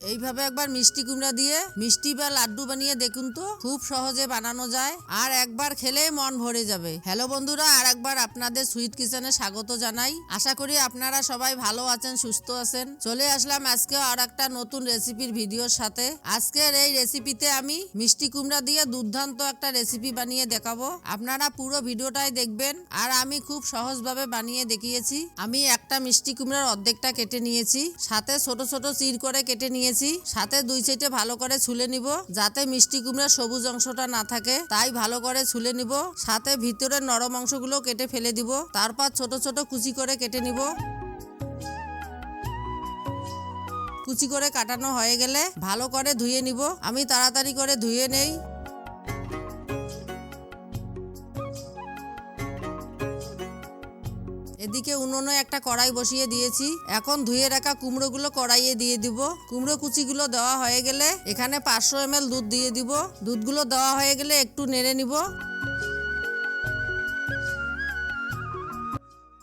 এইভাবে একবার মিষ্টি কুমড়া দিয়ে মিষ্টি বা লাড্ডু বানিয়ে দেখুন তো, খুব সহজে বানানো যায়। আর একবার খেলেই মন ভরে যাবে। হ্যালো বন্ধুরা আর একবার আপনাদের সুইট কিচেনে স্বাগত জানাই। আশা করি আপনারা সবাই ভালো আছেন, সুস্থ আছেন। চলে আসলাম আজকে আর একটা নতুন রেসিপির ভিডিওর সাথে। আজকের এই রেসিপিতে আমি মিষ্টি কুমড়া দিয়ে দুর্দান্ত একটা রেসিপি বানিয়ে দেখাবো। আপনারা পুরো ভিডিওটাই দেখবেন। আর আমি খুব সহজভাবে বানিয়ে দেখিয়েছি। আমি একটা মিষ্টি কুমড়ার অর্ধেকটা কেটে নিয়েছি। সাথে ছোট ছোট চির করে কেটে নিয়েছি সাথে দুই সাইডে ভালো করে ছুলে নিব, যাতে মিষ্টি কুমড়ার সবুজ অংশটা না থাকে। তাই ভালো করে ছুলে নিব, সাথে ভিতরের নরম অংশগুলো কেটে ফেলে দিব, তারপর ছোট ছোট কুচি করে কেটে নিব। কুচি করে কাটানো হয়ে গেলে ভালো করে ধুয়ে নিব। আমি তাড়াতাড়ি করে ধুয়ে নেই। উনুনে একটা কড়াই বসিয়ে দিয়েছি। এখন ধুয়ে রাখা কুমড়োগুলো কড়াইয়ে দিয়ে দিব। কুমড়ো কুচিগুলো দেওয়া হয়ে গেলে এখানে পাঁচশো এম দুধ দিয়ে দিব। দুধগুলো দেওয়া হয়ে গেলে একটু নেড়ে নিব।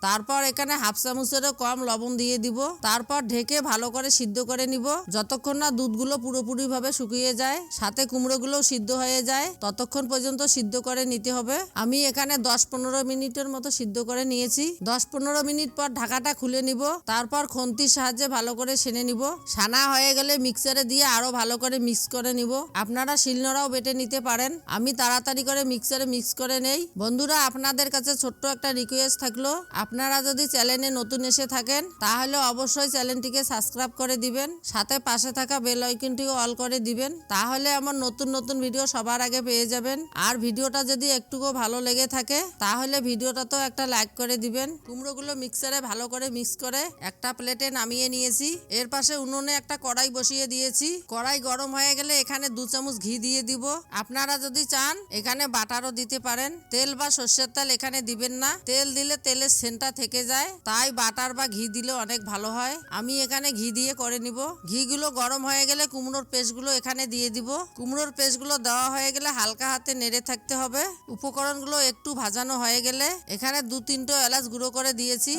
তারপর এখানে হাফ চামচেরও কম লবণ দিয়ে দিব। তারপর ঢেকে ভালো করে সিদ্ধ করে নিব। যতক্ষণ না দুধগুলো পুরোপুরি ভাবে শুকিয়ে যায়, সাথে কুমড়োগুলোও সিদ্ধ হয়ে যায়, ততক্ষণ পর্যন্ত সিদ্ধ করে নিতে হবে। আমি এখানে দশ পনেরো মিনিটের মতো সিদ্ধ করে নিয়েছি। দশ পনেরো মিনিট পর ঢাকাটা খুলে নিব। তারপর খন্তির সাহায্যে ভালো করে সেনে নিব। সানা হয়ে গেলে মিক্সারে দিয়ে আরও ভালো করে মিক্স করে নিব। আপনারা শিলনোড়াও বেটে নিতে পারেন। আমি তাড়াতাড়ি করে মিক্সারে মিক্স করে নেই। বন্ধুরা, আপনাদের কাছে ছোট্ট একটা রিকোয়েস্ট থাকল। আপনারা যদি চ্যানেলে নতুন এসে থাকেন, তাহলে অবশ্যই চ্যানেলটিকে সাবস্ক্রাইব করে দিবেন, সাথে পাশে থাকা বেল আইকনটিকে অল করে দিবেন, তাহলে আমার নতুন নতুন ভিডিও সবার আগে পেয়ে যাবেন। আর ভিডিওটা যদি একটুকু ভালো লেগে থাকে, তাহলে ভিডিওটা তো একটা লাইক করে দিবেন। কুমড়োগুলো মিক্সারে ভালো করে মিক্স করে একটা প্লেটে নামিয়ে নিয়েছি। এর পাশে উনুনে একটা কড়াই বসিয়ে দিয়েছি। কড়াই গরম হয়ে গেলে এখানে দু চামচ ঘি দিয়ে দিব। আপনারা যদি চান, এখানে বাটারও দিতে পারেন। তেল বা সর্ষের তেল এখানে দিবেন না। তেল দিলে তেলের সেন্টটা থেকে যায়, তাই বাটার বা ঘি দিলে অনেক ভালো হয়। আমি এখানে ঘি দিয়ে করে নিব। ঘিগুলো গরম হয়ে গেলে কুমড়োর পেস্টগুলো এখানে দিয়ে দিব। কুমড়োর পেস্টগুলো দেওয়া হয়ে গেলে হালকা হাতে নেড়ে থাকতে হবে। উপকরণগুলো একটু ভাজানো হয়ে গেলে এখানে দু তিনটে এলাচ গুঁড়ো করে দিয়েছি।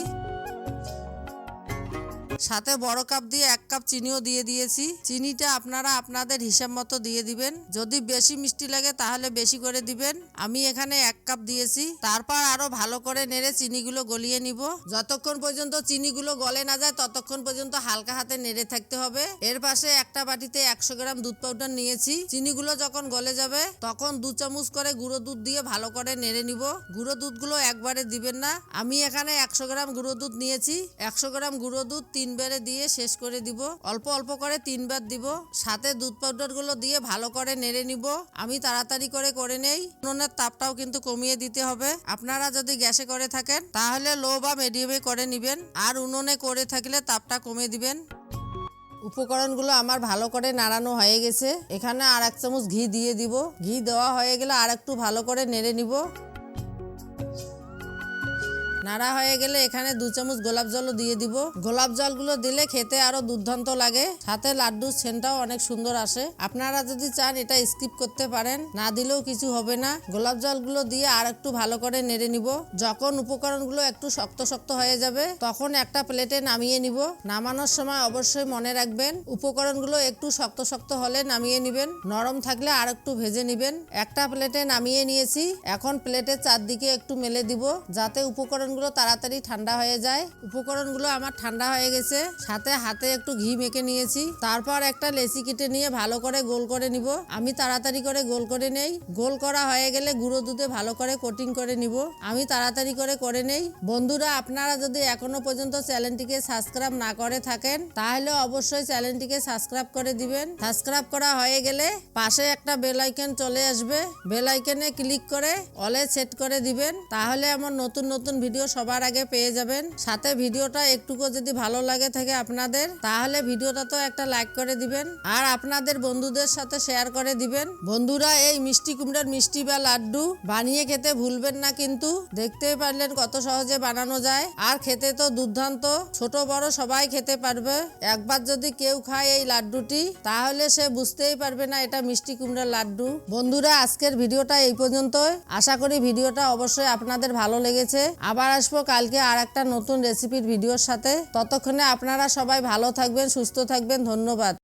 সাথে বড় কাপ দিয়ে এক কাপ চিনিও দিয়ে দিয়েছি। চিনিটা আপনারা আপনাদের হিসাব মতো দিয়ে দিবেন। যদি বেশি মিষ্টি লাগে তাহলে বেশি করে দিবেন। আমি এখানে এক কাপ দিয়েছি। তারপর আরও ভালো করে নেড়ে চিনিগুলো গলিয়ে নিব। যতক্ষণ পর্যন্ত চিনিগুলো গলে না যায় ততক্ষণ পর্যন্ত হালকা হাতে নেড়ে থাকতে হবে। এর পাশে একটা বাটিতে একশো গ্রাম দুধ পাউডার নিয়েছি। চিনিগুলো যখন গলে যাবে তখন দু চামচ করে গুঁড়ো দুধ দিয়ে ভালো করে নেড়ে নিব। গুঁড়ো দুধগুলো একবারে দিবেন না। আমি এখানে একশো গ্রাম গুঁড়ো দুধ নিয়েছি। একশো গ্রাম গুঁড়ো দুধ তিনবারে দিয়ে শেষ করে দিব। অল্প অল্প করে তিনবার দিব। সাথে দুধ পাউডারগুলো দিয়ে ভালো করে নেড়ে নিব। আমি তাড়াতাড়ি করে করে নেই। উনুনের তাপটাও কিন্তু কমিয়ে দিতে হবে। আপনারা যদি গ্যাসে করে থাকেন, তাহলে লো বা মিডিয়ামে করে নিবেন। আর উনুনে করে থাকলে তাপটা কমিয়ে দিবেন। উপকরণগুলো আমার ভালো করে নাড়ানো হয়ে গেছে। এখানে আর এক চামচ ঘি দিয়ে দিব। ঘি দেওয়া হয়ে গেলে আর একটু ভালো করে নেড়ে নিব। নাড়া হয়ে গেলে এখানে দু চামচ গোলাপ জলও দিয়ে দিব। গোলাপ জলগুলো দিলে খেতে আরও দুর্দান্ত লাগে। সাথে লাড্ডুর সেনটাও অনেক সুন্দর আসে। আপনারা যদি চান এটা স্কিপ করতে পারেন, না দিলেও কিছু হবে না। গোলাপ জলগুলো দিয়ে আর একটু ভালো করে নেড়ে নিব। যখন উপকরণগুলো একটু শক্ত শক্ত হয়ে যাবে, তখন একটা প্লেটে নামিয়ে নিব। নামানোর সময় অবশ্যই মনে রাখবেন, উপকরণগুলো একটু শক্ত শক্ত হলে নামিয়ে নিবেন। নরম থাকলে আর একটু ভেজে নিবেন। একটা প্লেটে নামিয়ে নিয়েছি। এখন প্লেটের চারদিকে একটু মেলে দিব, যাতে উপকরণগুলো তাড়াতাড়ি ঠান্ডা হয়ে যায়। উপকরণগুলো আমার ঠান্ডা হয়ে গেছে। সাথে হাতে একটু ঘি মেখে নিয়েছি। তারপর একটা লেচি কেটে নিয়ে ভালো করে গোল করে নিব। আমি তাড়াতাড়ি করে গোল করে নেই। গোল করা হয়ে গেলে গুঁড়ো দুধে ভালো করে কোটিং করে নিব। আমি তাড়াতাড়ি করে করে নেই। বন্ধুরা, আপনারা যদি এখনও পর্যন্ত চ্যানেলটিকে সাবস্ক্রাইব না করে থাকেন, তাহলে অবশ্যই চ্যানেলটিকে সাবস্ক্রাইব করে দিবেন। সাবস্ক্রাইব করা হয়ে গেলে পাশে একটা বেল আইকন চলে আসবে। বেল আইকনে ক্লিক করে অলে সেট করে দিবেন। তাহলে আমার নতুন নতুন ভিডিও সবার আগে পেয়ে যাবেন। সাথে ভিডিওটা একটুকু যদি ভালো লাগে থাকে আপনাদের, তাহলে ভিডিওটা তো একটা লাইক করে দিবেন আর আপনাদের বন্ধুদের সাথে শেয়ার করে দিবেন। বন্ধুরা, এই মিষ্টি কুমড়ার মিষ্টি বা লাড্ডু বানিয়ে খেতে ভুলবেন না কিন্তু, দেখতেই পারলেন কত সহজে বানানো যায়। আর খেতে তো দুর্দান্ত, ছোট বড় সবাই খেতে পারবে। একবার যদি কেউ খায় এই লাড্ডুটি, তাহলে সে বুঝতেই পারবে না এটা মিষ্টি কুমড়ার লাড্ডু। বন্ধুরা, আজকের ভিডিওটা এই পর্যন্তই। আশা করি ভিডিওটা অবশ্যই আপনাদের ভালো লেগেছে। আবার আসব কালকে আর একটা নতুন রেসিপির ভিডিওর সাথে। ততক্ষণে আপনারা সবাই ভালো থাকবেন, সুস্থ থাকবেন। ধন্যবাদ।